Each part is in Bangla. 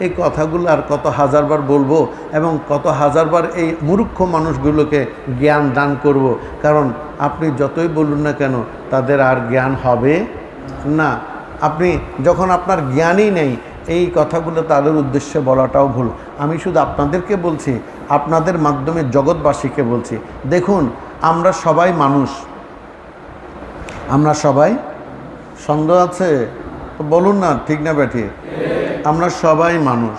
এই কথাগুলো আর কত হাজারবার বলব এবং কত হাজারবার এই মূর্খ মানুষগুলোকে জ্ঞান দান করব। কারণ আপনি যতই বলুন না কেন, তাদের আর জ্ঞান হবে না। আপনি যখন আপনার জ্ঞানই নেই, এই কথাগুলো তাদের উদ্দেশ্যে বলাটাও ভুল। আমি শুধু আপনাদেরকে বলছি, আপনাদের মাধ্যমে জগৎবাসীকে বলছি, দেখুন, আমরা সবাই মানুষ। আমরা সবাই সন্দেহ আছে? বলুন না, ঠিক না ব্যাঠি আমরা সবাই মানুষ।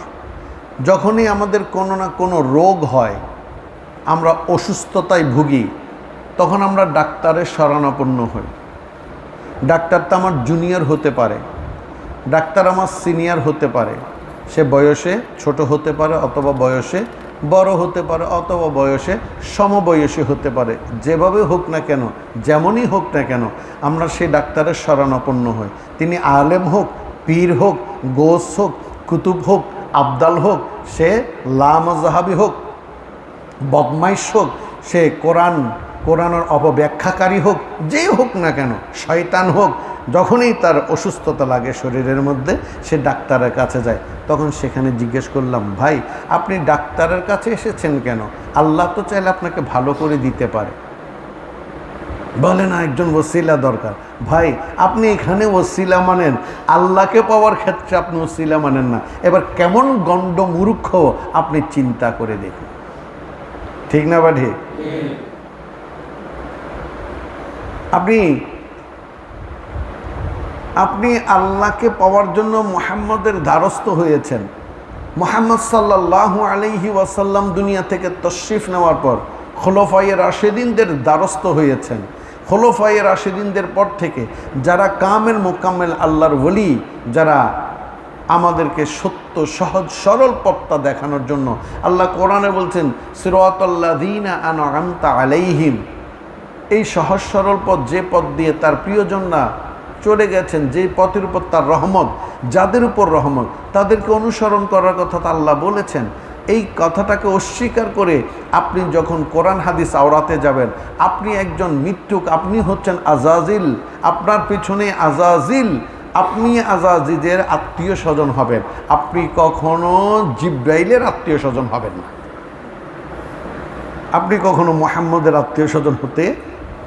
যখনই আমাদের কোনো না কোনো রোগ হয়, আমরা অসুস্থতায় ভুগি, তখন আমরা ডাক্তারের শরণাপন্ন হই। ডাক্তার তো আমার জুনিয়র হতে পারে, ডাক্তার আমার সিনিয়র হতে পারে। সে বয়সে ছোট হতে পারে অথবা বয়সে বড় হতে পারে অথবা বয়সে সমবয়সী হতে পারে। যেভাবে হোক না কেন, যেমনই হোক না কেন, আমরা সেই ডাক্তারের শরণাপন্ন হই। তিনি আলেম হোক পীর হোক, গোস হোক, কুতুব হোক, আবদাল হোক, সে লামজাহাবি হোক, বদমাইশ হোক, সে কোরআন, কোরআনের অপব্যাখ্যাকারী হোক যেই হোক না কেন, শয়তান হোক, যখনই তার অসুস্থতা লাগে শরীরের মধ্যে, সে ডাক্তারের কাছে যায়। তখন সেখানে জিজ্ঞেস করলাম, ভাই, আপনি ডাক্তারের কাছে এসেছেন কেন? আল্লাহ তো চাইলে আপনাকে ভালো করে দিতে পারে। বলে না একজন ওসিলা দরকার। ভাই, আপনি এখানে ওসিলা মানেন। আল্লাহকে পাওয়ার ক্ষেত্রে আপনি ওসিলা মানেন না। এবার কেমন গণ্ড মূর্খ আপনি চিন্তা করে দেখুন। ঠিক না বা ঠিক? আপনি আপনি আল্লাহকে পাওয়ার জন্য মোহাম্মদের দ্বারস্থ হয়েছেন। মোহাম্মদ সাল্লাহ আলহি ওয়াসাল্লাম দুনিয়া থেকে তশরিফ নেওয়ার পর খোলফাইয়ে রাশেদিনদের দ্বারস্থ হয়েছেন। খোলফাইয়ে রাশেদিনদের পর থেকে যারা কামেল মোকাম্মেল আল্লাহর বলি যারা আমাদেরকে সত্য, সহজ, সরল পথটা দেখানোর জন্য আল্লাহ কোরআনে বলছেন, সিরাতাল্লাযীনা আনআমতা আলাইহিম। এই সহজ, সরল পথ, যে পথ দিয়ে তার প্রিয়জনরা চলে গেছেন, যে পথের উপর তার রহমত, যাদের উপর রহমত, তাদেরকে অনুসরণ করার কথা তা আল্লাহ বলেছেন। এই কথাটাকে অস্বীকার করে আপনি যখন কোরআন হাদিস আওরাতে যাবেন, আপনি একজন মৃত্যুক আপনি হচ্ছেন আজাজিল, আপনার পিছনে আজাজিল, আপনি আজাজিদের আত্মীয় স্বজন হবেন। আপনি কখনো জিব্রাইলের আত্মীয় স্বজন হবেন না। আপনি কখনো মোহাম্মদের আত্মীয় স্বজন হতে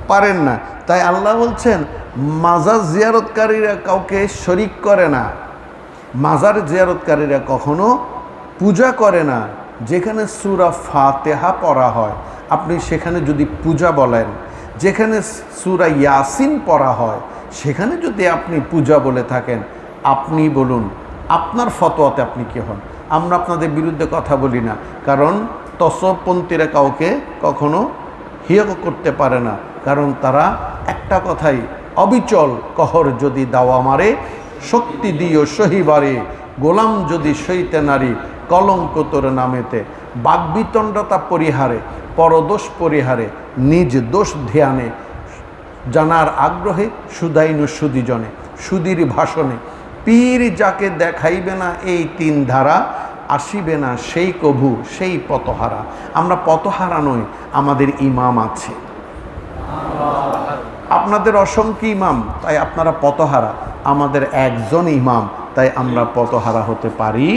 পারেন না। তাই আল্লাহ বলছেন, মাজার জিয়ারতকারীরা কাউকে শরিক করে না। মাজার জিয়ারতকারীরা কখনো পূজা করে না, যেখানে সুরা ফাতেহা পড়া হয়, আপনি সেখানে যদি পূজা বলেন, যেখানে সুরা ইয়াসিন পড়া হয়, সেখানে যদি আপনি পূজা বলে থাকেন, আপনি বলুন, আপনার ফতোয়াতে আপনি কে হন? আমরা আপনাদের বিরুদ্ধে কথা বলি না, কারণ তসপন্থীরা কাউকে কখনো হিয় করতে পারে না, কারণ তারা একটা কথাই, অবিচল কহর যদি দাওয়া মারে, শক্তি দিও সহিবারে, গোলাম যদি সইতে নারী কলঙ্ক তোর নামেতে বাগবিতণ্ডতা পরিহারে, পরদোষ পরিহারে, নিজ দোষ ধ্যানে, জানার আগ্রহে সুদাইনু সুদিজনে, সুদীর ভাষণে, পীর যাকে দেখাইবে না এই তিন ধারা, আসিবে না সেই কভু, সেই পতহারা। আমরা পতহারা নই, আমাদের ইমাম আছে। আপনাদের অসংখ্য ইমাম, তাই আপনারা পতহারা, আমাদের একজন ইমাম। তাই আমরা পতহারা হতে পারি